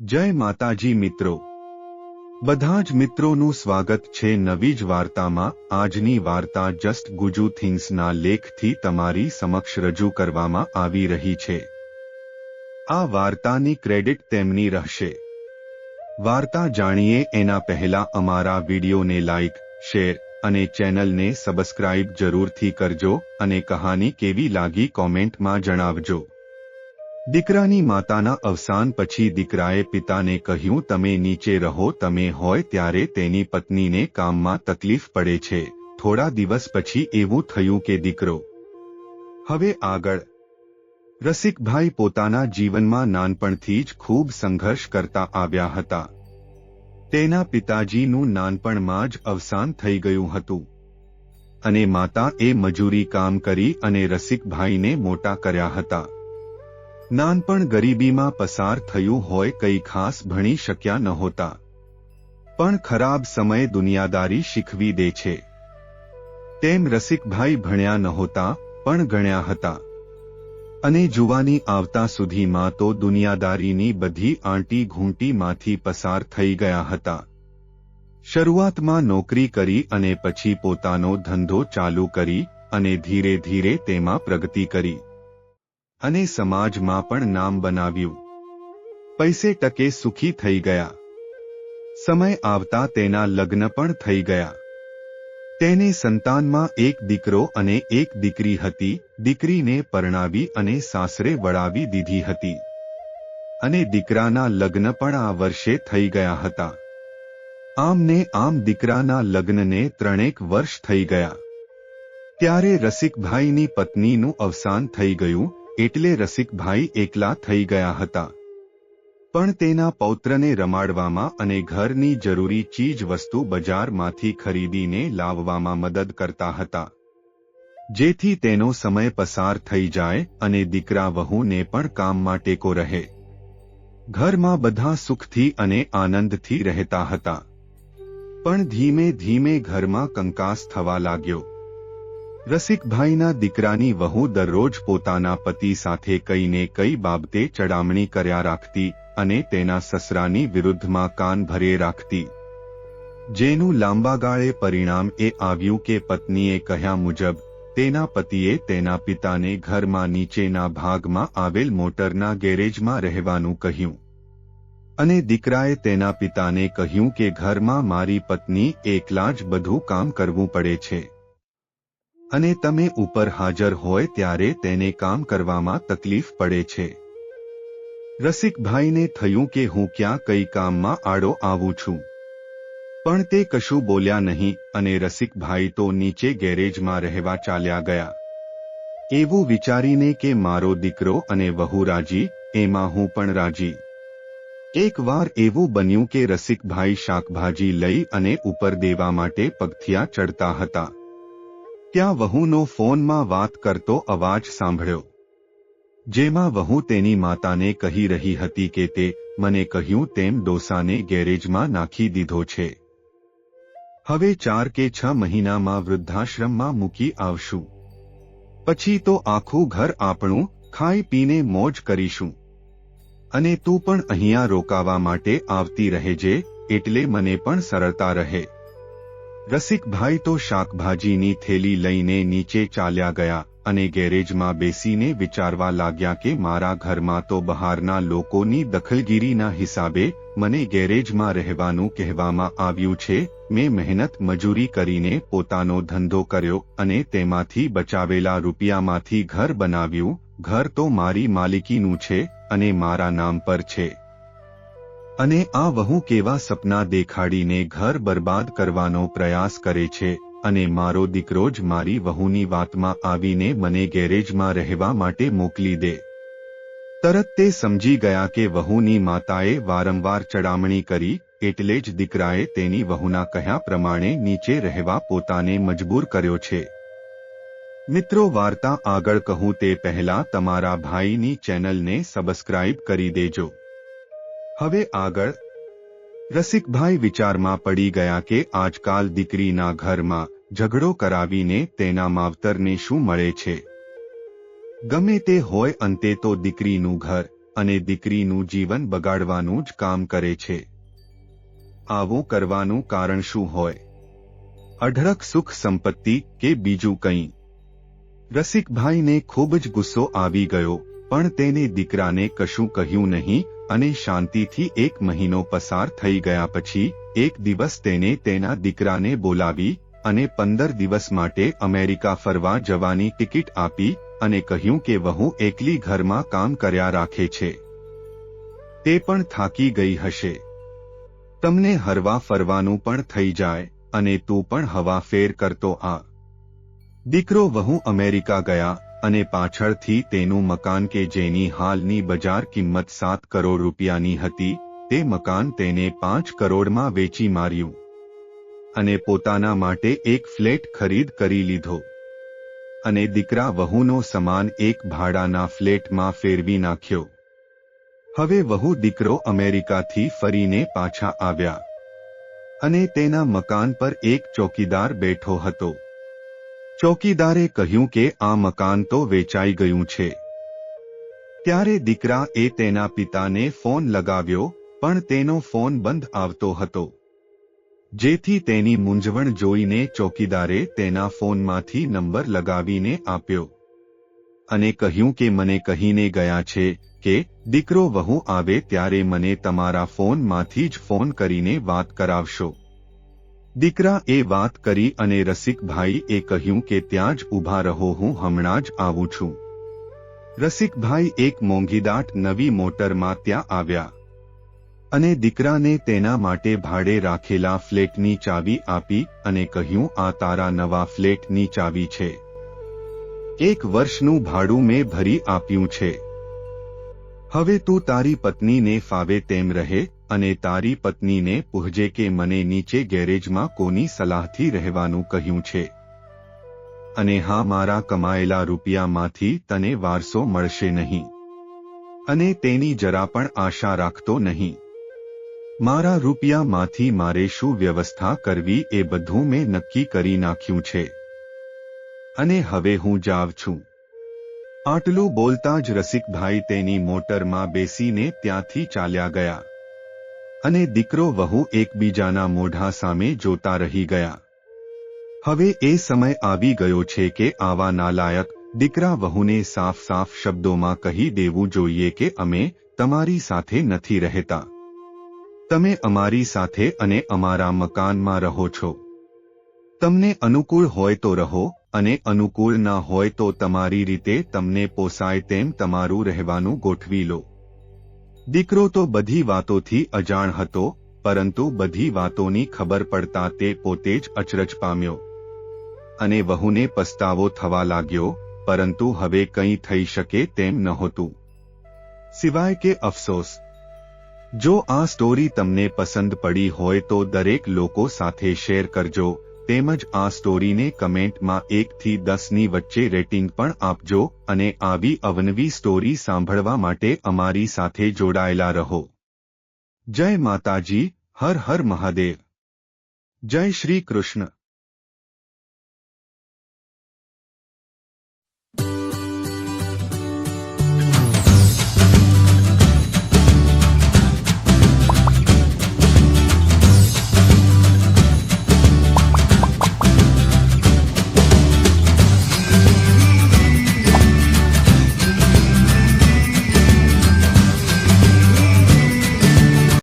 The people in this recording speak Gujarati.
જય માતાજી મિત્રો. બધા જ મિત્રોનું સ્વાગત છે નવી જ વાર્તામાં. આજની વાર્તા જસ્ટ ગુજુ થિંગ્સના લેખથી તમારી સમક્ષ રજૂ કરવામાં આવી રહી છે. આ વાર્તાની ક્રેડિટ તેમની રહેશે. વાર્તા જાણીએ એના પહેલા અમારા વિડીયોને લાઇક શેર અને ચેનલને સબસ્ક્રાઇબ જરૂરથી કરજો અને કહાની કેવી લાગી કોમેન્ટમાં જણાવજો. દીકરાની માતાના અવસાન પછી દીકરાએ પિતાને કહ્યું, તમે નીચે રહો, તમે હોય ત્યારે તેની પત્નીને કામમાં તકલીફ પડે છે. થોડા દિવસ પછી એવું થયું કે દીકરો હવે આગળ રસિકભાઈ પોતાના જીવનમાં નાનપણથી જ ખૂબ સંઘર્ષ કરતા આવ્યા હતા. તેના પિતાજીનું નાનપણમાં જ અવસાન થઈ ગયું હતું. અને માતા એ મજૂરી કામ કરી અને રસિકભાઈને મોટા કર્યા હતા. નાનપણ ગરીબીમાં પસાર થયું હોય કંઈ ખાસ ભણી શક્યા નહોતા. પણ ખરાબ સમય દુનિયાદારી શીખવી દે છે. તેમ રસિકભાઈ ભણ્યા નહોતા, પણ ગણ્યા હતા. અને જુવાની આવતા સુધીમાં તો દુનિયાદારીની બધી આંટી ઘૂંટીમાંથી પસાર થઈ ગયા હતા. શરૂઆતમાં નોકરી કરી અને પછી પોતાનો ધંધો ચાલુ કરી અને ધીરે ધીરે તેમાં પ્રગતિ કરી. અને સમાજમાં પણ નામ બનાવ્યું. પૈસે ટકે સુખી થઈ ગયા. સમય આવતા તેના લગ્ન પણ થઈ ગયા. તેને સંતાનમાં એક દીકરો અને એક દીકરી હતી, દીકરીને પરણાવી અને સાસરે વળાવી દીધી હતી. અને દીકરાના લગ્ન પણ આ વર્ષે થઈ ગયા હતા. આમ ને આમ દીકરાના લગ્નને ત્રણેક વર્ષ થઈ ગયા. ત્યારે રસિકભાઈની પત્નીનું અવસાન થઈ ગયું એટલે રસિકભાઈ એકલા થઈ ગયા હતા. પણ તેના પૌત્રને રમાડવામાં અને ઘરની જરૂરી ચીજ વસ્તુ બજારમાંથી ખરીદીને લાવવામાં મદદ કરતા હતા. જેથી તેનો સમય પસાર થઈ જાય અને દીકરા વહુને પણ કામમાં ટેકો રહે. ઘરમાં બધા સુખથી અને આનંદથી રહેતા હતા. પણ ધીમે ધીમે ઘરમાં કંકાસ થવા લાગ્યો. રસિકભાઈના દીકરાની વહુ દરરોજ પોતાના પતિ સાથે કઈને કઈ બાબતે ચડામણી કર્યા રાખતી અને તેના સસરાની વિરુદ્ધમાં કાન ભરે રાખતી. જેનું લાંબા ગાળે પરિણામ એ આવ્યું કે પત્નીએ કહ્યા મુજબ, તેના પતિએ તેના પિતાને ઘરમાં નીચેના ભાગમાં આવેલ મોટરના ગેરેજમાં રહેવાનું કહ્યું. અને દીકરાએ તેના પિતાને કહ્યું કે ઘરમાં મારી પત્ની એકલા જ બધું કામ કરવું પડે છે. અને તમે ઉપર હાજર હોય ત્યારે તેને કામ કરવામાં તકલીફ પડે છે. રસિકભાઈને થયું કે હું ક્યાં કઈ કામમાં આડો આવું છું. પણ તે કશું બોલ્યા નહીં અને રસિકભાઈ તો નીચે ગેરેજમાં રહેવા ચાલ્યા ગયા. એવું વિચારીને કે મારો દીકરો અને વહુ રાજી, એમાં હું પણ રાજી. એક વાર એવું બન્યું કે રસિકભાઈ શાકભાજી લઈ અને ઉપર દેવા માટે પગથિયા ચડતા હતા. ત્યાં વહુનો ફોનમાં વાત કરતો અવાજ સાંભળ્યો. જેમાં વહુ તેની માતાને કહી રહી હતી કે તે મને કહ્યું તેમ ડોસાને ગેરેજમાં નાખી દીધો છે. હવે ચાર કે છ મહિનામાં વૃદ્ધાશ્રમમાં મૂકી આવશું. પછી તો આખું ઘર આપણું ખાઈ પીને મોજ કરીશું. અને તું પણ અહીંયા રોકાવા માટે આવતી રહેજે, એટલે મને પણ સરળતા રહે. રસિકભાઈ તો શાકભાજીની થેલી લઈને નીચે ચાલ્યા ગયા અને ગેરેજમાં બેસીને વિચારવા લાગ્યા કે મારા ઘરમાં તો બહારના લોકોની દખલગીરીના હિસાબે મને ગેરેજમાં રહેવાનું કહેવામાં આવ્યું છે. મેં મહેનત મજૂરી કરીને પોતાનો ધંધો કર્યો અને તેમાંથી બચાવેલા રૂપિયામાંથી ઘર બનાવ્યું. ઘર તો મારી માલિકીનું છે અને મારા નામ પર છે. અને આ વહુ કેવા સપના દેખાડીને ઘર બરબાદ કરવાનો પ્રયાસ કરે છે અને મારો દીકરો જ મારી વહુની વાતમાં આવીને મને ગેરેજમાં રહેવા માટે મોકલી દે. તરત તે સમજી ગયા કે વહુની માતાએ વારંવાર ચડામણી કરી એટલે જ દીકરાએ તેની વહુના કહ્યા પ્રમાણે નીચે રહેવા પોતાને મજબૂર કર્યો છે. મિત્રો વાર્તા આગળ કહું તે પહેલા તમારા ભાઈની ચેનલને સબસ્ક્રાઇબ કરી દેજો. હવે આગળ, રસિકભાઈ વિચારમાં પડી ગયા કે આજકાલ દીકરીના ઘરમાં ઝઘડો કરાવીને તેના માવતરને શું મળે છે? ગમે તે હોય અંતે તો દીકરીનું ઘર અને દીકરીનું જીવન બગાડવાનું જ કામ કરે છે. આવું કરવાનું કારણ શું હોય? અઢળક સુખ સંપત્તિ કે બીજું કંઈ? રસિકભાઈને ખૂબ જ ગુસ્સો આવી ગયો. પણ તેને દીકરાને કશું કહ્યું નહીં અને શાંતિથી એક મહિનો પસાર થઈ ગયા પછી, એક દિવસ તેને તેના દીકરાને બોલાવી અને પંદર દિવસ માટે અમેરિકા ફરવા જવાની ટિકિટ આપી અને કહ્યું કે વહુ એકલી ઘરમાં કામ કર્યા રાખે છે. તે પણ થાકી ગઈ હશે. તમને હરવા ફરવાનું પણ થઈ જાય અને તું પણ હવા ફેર કરતો આ. દીકરો વહુ અમેરિકા ગયા અને પાછળથી તેનું મકાન કે જેની હાલની બજાર કિંમત સાત કરોડ રૂપિયાની હતી, તે મકાન તેને પાંચ કરોડમાં વેચી માર્યું. અને પોતાના માટે એક ફ્લેટ ખરીદ કરી લીધો. અને દીકરા વહુનો સમાન એક ભાડાના ફ્લેટમાં ફેરવી નાખ્યો. હવે વહુ દીકરો અમેરિકાથી ફરીને પાછા આવ્યા. અને તેના મકાન પર એક ચોકીદાર બેઠો હતો. ચોકીદારે કહ્યું કે આ મકાન તો વેચાઈ ગયું છે. ત્યારે દીકરા એ તેના પિતાને ફોન લગાવ્યો, પણ તેનો ફોન બંધ આવતો હતો. જેથી તેની મૂંઝવણ જોઈને ચોકીદારે તેના ફોનમાંથી નંબર લગાવીને આપ્યો. અને કહ્યું કે મને કહીને ગયા છે કે, દીકરો વહુ આવે ત્યારે મને તમારા ફોનમાંથી જ ફોન કરીને વાત કરાવશો. દીકરા એ વાત કરી અને રસિકભાઈ એ કહ્યું કે ત્યાં જ ઊભા રહો, હું હમણાં જ આવું છું. રસિકભાઈ એક મોંઘીદાટ નવી મોટરમાં ત્યાં આવ્યા અને દીકરાને તેના માટે ભાડે રાખેલા ફ્લેટની ચાવી આપી અને કહ્યું, આ તારા નવા ફ્લેટની ચાવી છે. એક વર્ષનું ભાડું મેં ભરી આપ્યું છે. હવે તું તારી પત્નીને ફાવે તેમ રહે અને તારી પત્નીને પૂહજે કે મને નીચે ગેરેજમાં કોની સલાહથી રહેવાનું કહ્યું છે? અને હા, મારા કમાયેલા રૂપિયામાંથી તને વારસો મળશે નહીં. અને તેની જરા પણ આશા રાખતો નહીં. મારા રૂપિયામાંથી મારે શું વ્યવસ્થા કરવી એ બધું મેં નક્કી કરી નાખ્યું છે. અને હવે હું જાવ છું. આટલું બોલતા જ રસિકભાઈ તેની મોટરમાં બેસીને ત્યાંથી ચાલ્યા ગયા. અને દીકરો વહુ એકબીજાના મોઢા સામે જોતા રહી ગયા. હવે એ સમય આવી ગયો છે કે આવા નાલાયક દીકરા વહુને સાફ સાફ શબ્દોમાં કહી દેવું જોઈએ કે અમે તમારી સાથે નથી રહેતા. તમે અમારી સાથે અને અમારા મકાનમાં રહો છો. તમને અનુકૂળ હોય તો રહો અને અનુકૂળ ના હોય તો તમારી રીતે તમને પોસાય તેમ તમારું રહેવાનું ગોઠવી લો. દીકરો તો બધી વાતોથી અજાણ હતો, પરંતુ બધી વાતોની ખબર પડતા તે પોતે જ અચરજ પામ્યો. અને વહુને પસ્તાવો થવા લાગ્યો, પરંતુ હવે કંઈ થઈ શકે તેમ નહોતું. સિવાય કે અફસોસ. જો આ સ્ટોરી તમને પસંદ પડી હોય તો દરેક લોકો સાથે શેર કરજો તેમજ આ સ્ટોરીને કમેન્ટમાં એકથી દસની વચ્ચે રેટિંગ પણ આપજો અને આવી અવનવી સ્ટોરી સાંભળવા માટે અમારી સાથે જોડાયેલા રહો. જય માતાજી, હર હર મહાદેવ. જય શ્રી કૃષ્ણ.